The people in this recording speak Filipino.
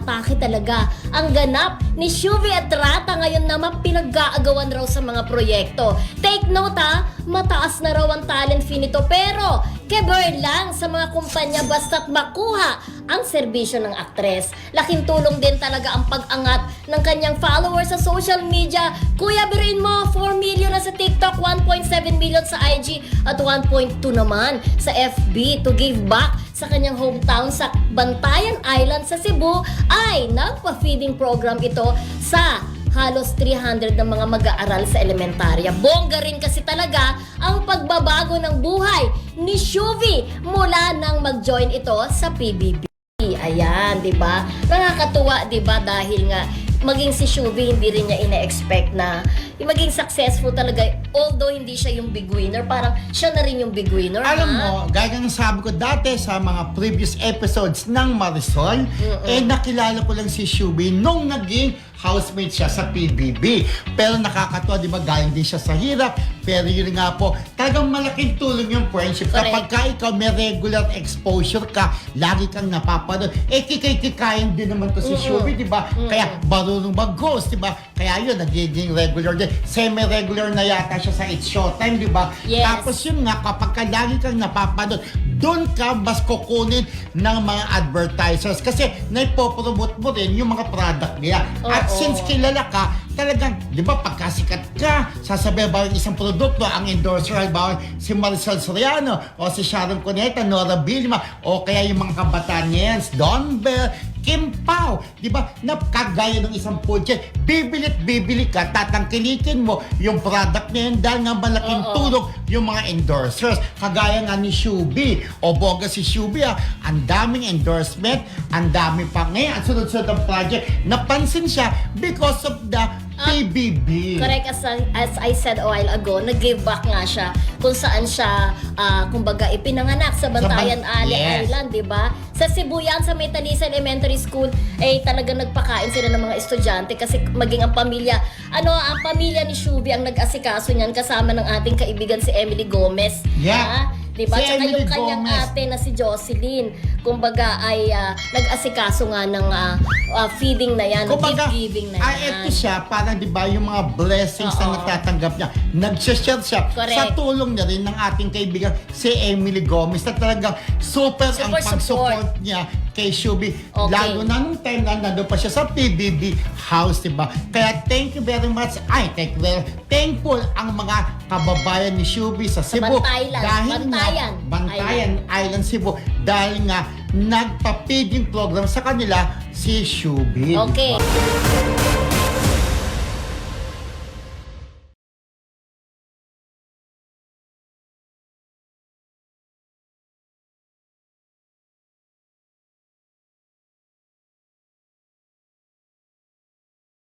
atake talaga ang ganap ni Shuvi at Rata ngayon naman pinag-aagawan raw sa mga proyekto. Take note ha, mataas na raw ang talent fee nito pero keber lang sa mga kumpanya basta't makuha ang serbisyo ng aktres. Laking tulong din talaga ang pag-angat ng kanyang followers sa social media. Kuya, biruin mo, 4 million na sa TikTok, 1.7 million sa IG at 1.2 naman sa FB to give back sa kanyang hometown sa Bantayan Island sa Cebu ay nagpa-feeding program ito sa halos 300 ng mga mag-aaral sa elementarya. Bongga rin kasi talaga ang pagbabago ng buhay ni Shuvi mula nang mag-join ito sa PBB. Ayan, 'di ba? Nakakatuwa 'di ba dahil nga maging si Shuvi hindi rin niya ina-expect na yung maging successful talaga although hindi siya yung big winner parang siya na rin yung big winner Alam ha? mo, gaya ng sabi ko dati sa mga previous episodes ng Marisol, eh nakilala ko lang si Shubi nung naging housemate siya sa PBB. Pero nakakatuwa, di ba, galing din siya sa hirap. Pero yun nga po, talagang malaking tulong yung friendship. Correct. Kapag ka ikaw may regular exposure ka, lagi kang napapanood, eh kikay-kikain din naman to si Mm-mm. Shubi, di ba? Kaya marunong mag-ghost, di ba? Kaya yun, nagiging regular din. Semi-regular na yata siya sa It's Showtime, di ba? Yes. Tapos yun nga, kapag ka lagi kang napapanood, doon ka mas kukunin ng mga advertisers kasi naipopromote mo rin yung mga product nila. At Oo. since kilala ka, talagang, di ba, pagkasikat ka, sasabihin ba yung isang produkto, ang endorser, halimbawa si Maricel Soriano, o si Sharon Cuneta, Nora Bilma, o kaya yung mga kabataan niya Don Bell, di ba, na kagaya ng isang budget, bibilit bibili ka, tatangkilikin mo yung product niya yun dahil nga malaking Oo. tulong yung mga endorsers. Kagaya nga ni Shubi, o boga si Shubi ah, ang daming endorsement, ang dami pa. Ngayon, ang sunod-sunod ang project, napansin siya because of the PBB. Correct, as, I- as I said a while ago, nag-give back nga siya kung saan siya, ah, kumbaga, ipinanganak sa Bantayan Ban- Ali Yes. Island, di ba? Sa Cebu yan, sa Metalisa Elementary School, eh talagang nagpakain sila ng mga estudyante kasi maging ang pamilya, ano, ang pamilya ni Shubi ang nag-asikaso niyan kasama ng ating kaibigan si Emily Gomez. Yeah. Ah, Di ba? Si Tsaka Emily yung kanyang Gomez. ate na si Jocelyn, kumbaga ay ah, nag-asikaso nga ng ah, ah, feeding na yan, Kumbaga, gift giving na ah, yan. ito siya, parang di ba yung mga blessings Oo. na natatanggap niya, nag-share siya Correct. sa tulong niya rin ng ating kaibigan si Emily Gomez na talagang super, ang Super pag-support niya kay Shubi. Okay. Lalo na nung time na nandun pa siya sa PBB house, di ba? Kaya thank you very much. Ay, thank you very Thankful ang mga kababayan ni Shubi sa Cebu. Bantaylan. Dahil Bantayan nga, Bantayan Island. Cebu. Dahil nga, nagpa-feeding program sa kanila si Shubi. Okay.